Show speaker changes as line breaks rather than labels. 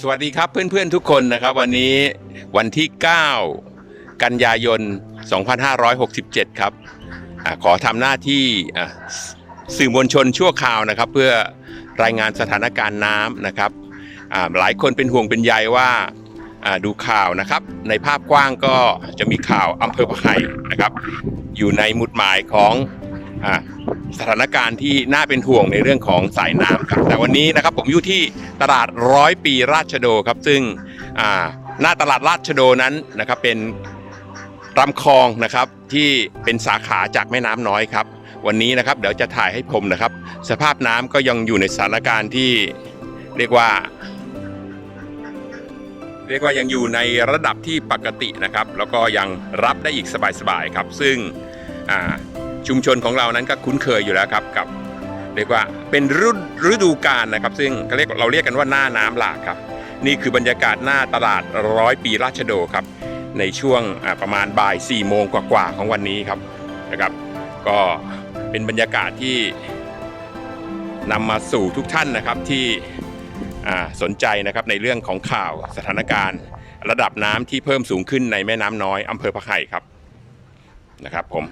สวัสดีครับเพื่อนๆทุกคนนะครับวันนี้วันที่ 9 กันยายน 2567 ครับอขอทำหน้าที่สื่อมวลชนชั่วคราวนะครับ เพื่อรายงานสถานการณ์น้ำนะครับหลายคนเป็นห่วงเป็นใยว่าดูข่าวนะครับ ในภาพกว้างก็จะมีข่าวอำเภอพะไห่นะครับ อยู่ในหมุดหมายของอสถานการณ์ที่น่าเป็นห่วงในเรื่องของสายน้ำครับแต่วันนี้นะครับผมอยู่ที่ ตลาดร้อยปีราชโดครับ ซึ่งหน้าตลาดราชโดนั้นนะครับเป็นลำคลองนะครับที่เป็นสาขาจากแม่น้ำน้อยครับ วันนี้นะครับเดี๋ยวจะถ่ายให้ผมนะครับ สภาพน้ำก็ยังอยู่ในสถานการณ์ที่เรียกว่า เรียกว่ายังอยู่ในระดับที่ปกตินะครับ แล้วก็ยังรับได้อีกสบายๆครับ ซึ่งชุมชนของเรานั้นก็คุ้นเคยอยู่แล้วครับกับ เรียกว่าเป็นฤดูฤดูกาลนะครับ ซึ่งเรียกเราเรียกกันว่าหน้าน้ำหลากครับ นี่คือบรรยากาศหน้าตลาดร้อยปีราชโดครับ ในช่วงประมาณบ่าย4ี่โมงกว่าๆของวันนี้ครับนะครับ ก็เป็นบรรยากาศที่นำมาสู่ทุกท่านนะครับที่สนใจนะครับในเรื่องของข่าวสถานการณ์ ระดับน้ำที่เพิ่มสูงขึ้นในแม่น้ำน้อยอำเภอพะไห่ครับนะครับผม